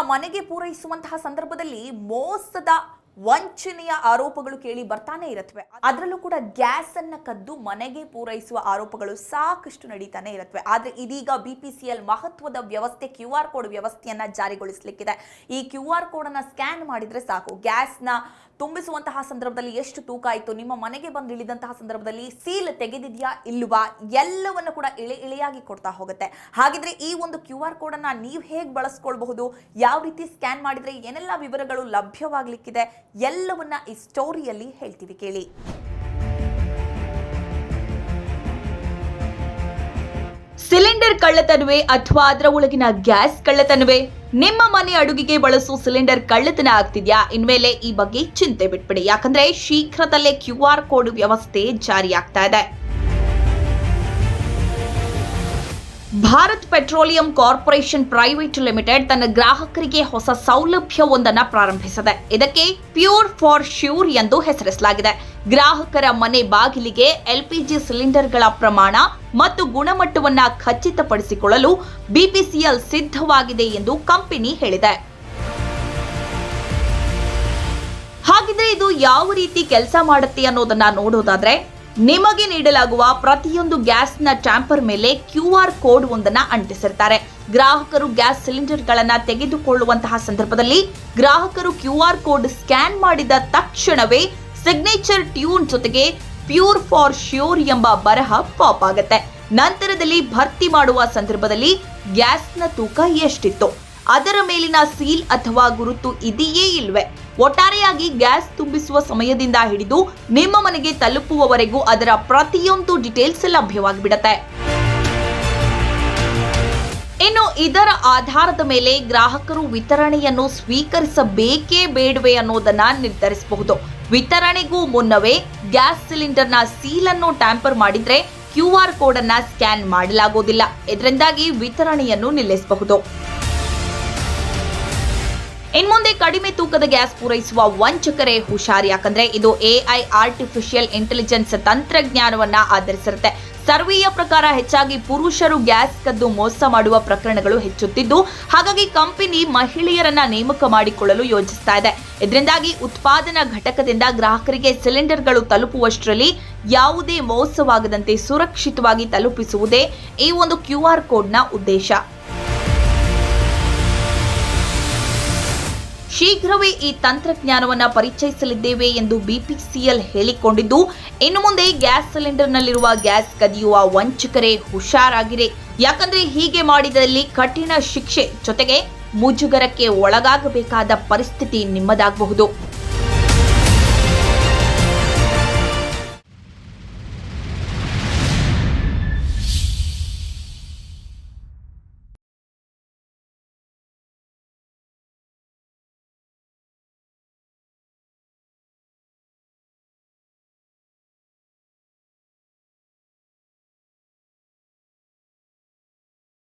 ಮನೆಗೆ ಪೂರೈಸುವಂತಹ ಸಂದರ್ಭದಲ್ಲಿ ಮೋಸದ ವಂಚನೆಯ ಆರೋಪಗಳು ಕೇಳಿ ಬರ್ತಾನೆ ಇರತ್ವೆ ಅದರಲ್ಲೂ ಕೂಡ ಗ್ಯಾಸ್ ಅನ್ನ ಕದ್ದು ಮನೆಗೆ ಪೂರೈಸುವ ಆರೋಪಗಳು ಸಾಕಷ್ಟು ನಡೀತಾನೆ ಇರತ್ವೆ ಆದ್ರೆ ಇದೀಗ ಬಿಪಿಸಿಎಲ್ ಮಹತ್ವದ ವ್ಯವಸ್ಥೆ, ಕ್ಯೂ ಆರ್ ಕೋಡ್ ವ್ಯವಸ್ಥೆಯನ್ನ ಜಾರಿಗೊಳಿಸಲಿಕ್ಕಿದೆ. ಈ ಕ್ಯೂ ಆರ್ ಕೋಡ್ ಅನ್ನ ಸ್ಕ್ಯಾನ್ ಮಾಡಿದ್ರೆ ಸಾಕು. ಗ್ಯಾಸ್ನ ತುಂಬಿಸುವಂತಹ ಸಂದರ್ಭದಲ್ಲಿ ಎಷ್ಟು ತೂಕ ಆಯಿತು? ನಿಮ್ಮ ಮನೆಗೆ ಬಂದು ಇಳಿದಂತಹ ಸಂದರ್ಭದಲ್ಲಿ ಸೀಲ್ ತೆಗೆದಿದೆಯಾ ಇಲ್ವಾ ಎಲ್ಲವನ್ನು ಕೂಡ ಇಳೆ ಇಳೆಯಾಗಿ ಕೊಡ್ತಾ ಹೋಗುತ್ತೆ. ಹಾಗಿದ್ರೆ ಈ ಒಂದು ಕ್ಯೂ ಆರ್ ಕೋಡ್ ಅನ್ನ ನೀವು ಹೇಗೆ ಬಳಸ್ಕೊಳ್ಬಹುದು? ಯಾವ ರೀತಿ ಸ್ಕ್ಯಾನ್ ಮಾಡಿದ್ರೆ ಏನೆಲ್ಲ ವಿವರಗಳು ಲಭ್ಯವಾಗ್ಲಿಕ್ಕಿದೆ? ಎಲ್ಲವನ್ನ ಈ ಸ್ಟೋರಿಯಲ್ಲಿ ಹೇಳ್ತೀವಿ ಕೇಳಿ. ಸಿಲಿಂಡರ್ ಕಳ್ಳತನವೇ ಅಥವಾ ಅದರ ಒಳಗಿನ ಗ್ಯಾಸ್ ಕಳ್ಳತನವೇ? ನಿಮ್ಮ ಮನೆ ಅಡುಗೆಗೆ ಬಳಸೋ ಸಿಲಿಂಡರ್ ಕಳ್ಳತನ ಆಗ್ತಿದ್ಯಾ? ಇನ್ಮೇಲೆ ಈ ಬಗ್ಗೆ ಚಿಂತೆ ಬಿಟ್ಬಿಡಿ. ಯಾಕಂದ್ರೆ ಶೀಘ್ರದಲ್ಲೇ ಕ್ಯೂ ಆರ್ ಕೋಡ್ ವ್ಯವಸ್ಥೆ ಜಾರಿಯಾಗ್ತಾ ಇದೆ. Bharat petroleum corporation private limited ತನ್ನ ಗ್ರಾಹಕರಿಗೆ ಹೊಸ ಸೌಲಭ್ಯವೊಂದನ್ನು ಪ್ರಾರಂಭಿಸಿದೆ. ಇದಕ್ಕೆ ಪ್ಯೂರ್ ಫಾರ್ ಶ್ಯೂರ್ ಎಂದು ಹೆಸರಿಸಲಾಗಿದೆ. ಗ್ರಾಹಕರ ಮನೆ ಬಾಗಿಲಿಗೆ ಎಲ್ಪಿಜಿ ಸಿಲಿಂಡರ್ಗಳ ಪ್ರಮಾಣ ಮತ್ತು ಗುಣಮಟ್ಟವನ್ನ ಖಚಿತಪಡಿಸಿಕೊಳ್ಳಲು ಬಿಪಿಸಿಎಲ್ ಸಿದ್ಧವಾಗಿದೆ ಎಂದು ಕಂಪನಿ ಹೇಳಿದೆ. ಹಾಗಿದ್ರೆ ಇದು ಯಾವ ರೀತಿ ಕೆಲಸ ಮಾಡುತ್ತೆ ಅನ್ನೋದನ್ನ ನೋಡೋದಾದ್ರೆ ನಿಮಗೆ ನೀಡಲಾಗುವ ಪ್ರತಿಯೊಂದು ಗ್ಯಾಸ್ನ ಟ್ಯಾಂಪರ್ ಮೇಲೆ ಕ್ಯೂ ಆರ್ ಕೋಡ್ ಒಂದನ್ನ ಅಂಟಿಸಿರ್ತಾರೆ. ಗ್ರಾಹಕರು ಗ್ಯಾಸ್ ಸಿಲಿಂಡರ್ಗಳನ್ನು ತೆಗೆದುಕೊಳ್ಳುವಂತಹ ಸಂದರ್ಭದಲ್ಲಿ ಗ್ರಾಹಕರು ಕ್ಯೂ ಆರ್ ಕೋಡ್ ಸ್ಕ್ಯಾನ್ ಮಾಡಿದ ತಕ್ಷಣವೇ ಸಿಗ್ನೇಚರ್ ಟ್ಯೂನ್ ಜೊತೆಗೆ ಪ್ಯೂರ್ ಫಾರ್ ಶ್ಯೂರ್ ಎಂಬ ಬರಹ ಪಾಪ್ ಆಗುತ್ತೆ. ನಂತರದಲ್ಲಿ ಭರ್ತಿ ಮಾಡುವ ಸಂದರ್ಭದಲ್ಲಿ ಗ್ಯಾಸ್ನ ತೂಕ ಎಷ್ಟಿತ್ತು? ಅದರ ಮೇಲಿನ ಸೀಲ್ ಅಥವಾ ಗುರುತು ಇದೆಯೇ ಇಲ್ವೇ? ಒಟ್ಟಾರೆಯಾಗಿ ಗ್ಯಾಸ್ ತುಂಬಿಸುವ ಸಮಯದಿಂದ ಹಿಡಿದು ನಿಮ್ಮ ಮನೆಗೆ ತಲುಪುವವರೆಗೂ ಅದರ ಪ್ರತಿಯೊಂದು ಡೀಟೇಲ್ಸ್ ಲಭ್ಯವಾಗಿಬಿಡತ್ತೆ. ಇನ್ನು ಇದರ ಆಧಾರದ ಮೇಲೆ ಗ್ರಾಹಕರು ವಿತರಣೆಯನ್ನು ಸ್ವೀಕರಿಸಬೇಕೇ ಬೇಡವೇ ಅನ್ನೋದನ್ನ ನಿರ್ಧರಿಸಬಹುದು. ವಿತರಣೆಗೂ ಮುನ್ನವೇ ಗ್ಯಾಸ್ ಸಿಲಿಂಡರ್ನ ಸೀಲನ್ನು ಟ್ಯಾಂಪರ್ ಮಾಡಿದ್ರೆ ಕ್ಯೂ ಆರ್ ಕೋಡ್ ಅನ್ನ ಸ್ಕ್ಯಾನ್ ಮಾಡಲಾಗುವುದಿಲ್ಲ ಇದರಿಂದಾಗಿ ವಿತರಣೆಯನ್ನು ನಿಲ್ಲಿಸಬಹುದು. ಇನ್ಮುಂದೆ ಕಡಿಮೆ ತೂಕದ ಗ್ಯಾಸ್ ಪೂರೈಸುವ ವಂಚಕರೇ ಹುಷಾರಿ. ಯಾಕಂದ್ರೆ ಇದು ಎಐ ಆರ್ಟಿಫಿಷಿಯಲ್ ಇಂಟೆಲಿಜೆನ್ಸ್ ತಂತ್ರಜ್ಞಾನವನ್ನ ಆಧರಿಸಿರುತ್ತೆ. ಸರ್ವೆಯ ಪ್ರಕಾರ ಹೆಚ್ಚಾಗಿ ಪುರುಷರು ಗ್ಯಾಸ್ ಕದ್ದು ಮೋಸ ಮಾಡುವ ಪ್ರಕರಣಗಳು ಹೆಚ್ಚುತ್ತಿದ್ದು, ಹಾಗಾಗಿ ಕಂಪನಿ ಮಹಿಳೆಯರನ್ನ ನೇಮಕ ಮಾಡಿಕೊಳ್ಳಲು ಯೋಜಿಸ್ತಾ ಇದೆ. ಇದರಿಂದಾಗಿ ಉತ್ಪಾದನಾ ಘಟಕದಿಂದ ಗ್ರಾಹಕರಿಗೆ ಸಿಲಿಂಡರ್ಗಳು ತಲುಪುವಷ್ಟರಲ್ಲಿ ಯಾವುದೇ ಮೋಸವಾಗದಂತೆ ಸುರಕ್ಷಿತವಾಗಿ ತಲುಪಿಸುವುದೇ ಈ ಒಂದು ಕ್ಯೂ ಆರ್ ಕೋಡ್ನ ಉದ್ದೇಶ. ಶೀಘ್ರವೇ ಈ ತಂತ್ರಜ್ಞಾನವನ್ನು ಪರಿಚಯಿಸಲಿದ್ದೇವೆ ಎಂದು ಬಿಪಿಸಿಎಲ್ ಹೇಳಿಕೊಂಡಿದ್ದು, ಇನ್ನು ಮುಂದೆ ಗ್ಯಾಸ್ ಸಿಲಿಂಡರ್ನಲ್ಲಿರುವ ಗ್ಯಾಸ್ ಕದಿಯುವ ವಂಚಕರೇ ಹುಷಾರಾಗಿರಿ. ಯಾಕಂದ್ರೆ ಹೀಗೆ ಮಾಡಿದಲ್ಲಿ ಕಠಿಣ ಶಿಕ್ಷೆ ಜೊತೆಗೆ ಮುಜುಗರಕ್ಕೆ ಒಳಗಾಗಬೇಕಾದ ಪರಿಸ್ಥಿತಿ ನಿಮ್ಮದಾಗಬಹುದು.